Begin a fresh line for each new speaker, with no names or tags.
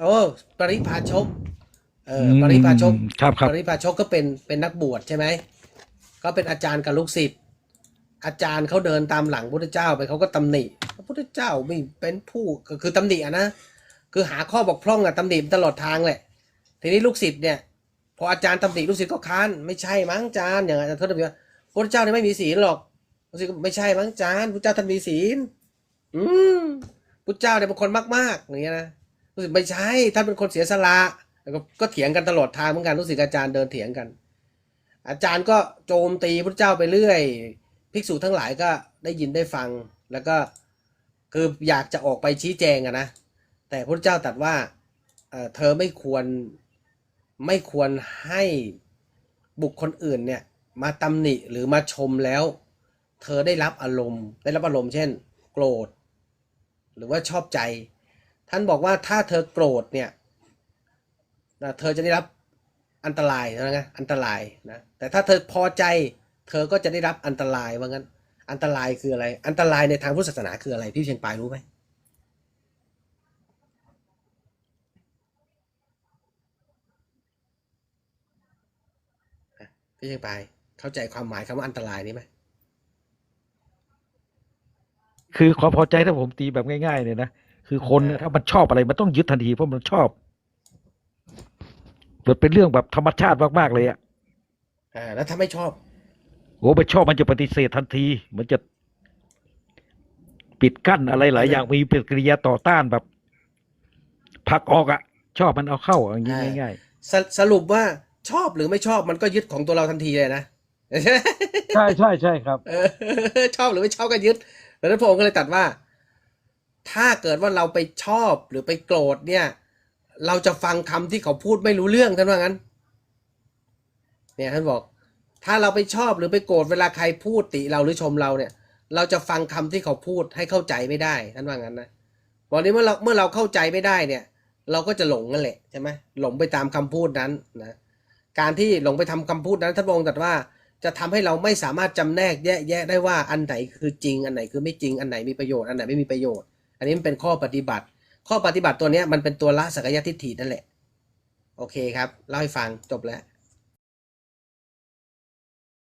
โอ้ปริพาชกเออปริพาชก
ครับครับ
ปริพาชกก็เป็นเป็นนักบวชใช่ไหมก็เป็นอาจารย์กับลูกศิษย์อาจารย์เขาเดินตามหลังพระพุทธเจ้าไปเขาก็ตำหนิพระพุทธเจ้าไม่เป็นผู้ก็คือตำหนิอะนะคือหาข้อบกพร่องอะตำหนิตลอดทางแหละ ทีนี้ลูกศิษย์เนี่ยพออาจารย์ตำหนิลูกศิษย์ก็ค้านไม่ใช่มั้งอาจารย์อย่างอาจารย์เขาตำหนิว่าพระพุทธเจ้าเนี่ยไม่มีศีลหรอกลูกศิษย์ก็ไม่ใช่มั้งอาจารย์พระเจ้าท่านมีศีล อืมพุทธเจ้าเนี่ยเป็นคนมากๆอย่างเงี้ยนะรู้สึก ไม่ใช่ท่านเป็นคนเสียสละก็ก็เถียงกันตลอดทางเหมือนกันรู้สึกอาจารย์เดินเถียงกัน อาจารย์ก็โจมตีพุทธเจ้าไปเรื่อยภิกษุทั้งหลายก็ได้ยินได้ฟังแล้วก็คืออยากจะออกไปชี้แจงอะนะ แต่พระเจ้าตรัสว่าเเธอไม่ควรไม่ควรให้บุคคลอื่นเนี่ยมาตำหนิหรือมาชมแล้ว เธอได้รับอารมณ์ ได้รับอารมณ์เช่น โกรธ หรือว่าชอบใจ ท่านบอกว่าถ้าเธอโกรธเนี่ยนะเธอจะได้รับอันตรายนะนะอันตรายนะแต่ถ้าเธอพอใจ เธอก็จะได้รับอันตรายว่างั้น อันตรายคืออะไร อันตรายในทางพุทธศาสนาคืออะไรพี่เชียงปายรู้ไหมพี่เชียงปายเข้าใจความหมายคำว่าอันตรายนี้ไหม
คือความพอใจถ้าผมตีแบบง่ายๆเลยนะ คือคนเนี่ยถ้ามันชอบอะไรมันต้องยึดทันทีเพราะมันชอบมันเป็นเรื่องแบบธรรมชาติมากๆเลยอะ
อ่าแล้วถ้าไม่ชอบ
โอ้มันชอบมันจะปฏิเสธทันที มันจะปิดกั้นอะไรหลายอย่างมีปฏิกิริยาต่อต้านแบบผลักออกอะชอบมันเอาเข้าอย่างนี้
อ่า
ง่าย
สสรุปว่าชอบหรือไม่ชอบมันก็ยึดของตัวเราทันทีเลยนะ
ๆใช่ใช่ใช่ครับ
เออชอบหรือไม่ชอบก็ยึดดังนั้นพระองค์ก็เลยตรัดว่า ถ้าเกิดว่าเราไปชอบหรือไปโกรธเนี่ย เราจะฟังคำที่เขาพูดไม่รู้เรื่องท่านว่างั้น เนี่ยท่านบอกถ้าเราไปชอบหรือไปโกรธเวลาใครพูดติเราหรือชมเราเนี่ย เราจะฟังคำที่เขาพูดให้เข้าใจไม่ได้ท่านว่างั้นนะวันนี้เมื่อเราเมื่อเราเข้าใจไม่ได้เนี่ย เราก็จะหลงนั่นแหละใช่ไหมหลงไปตามคำพูดนั้นนะการที่หลงไปทำคำพูดนั้นท่านองค์ตรัสว่าจะทำให้เราไม่สามารถจำแนกแยกแยะได้ว่าอันไหนคือจริง อันไหนคือไม่จริงอันไหนมีประโยชน์อันไหนไม่มีประโยชน์ อันนี้มันเป็นข้อปฏิบัติ ข้อปฏิบัติตัวนี้มันเป็นตัวละสักยทิฏฐินั่นแหละ โอเคครับ เล่าให้ฟังจบแล้ว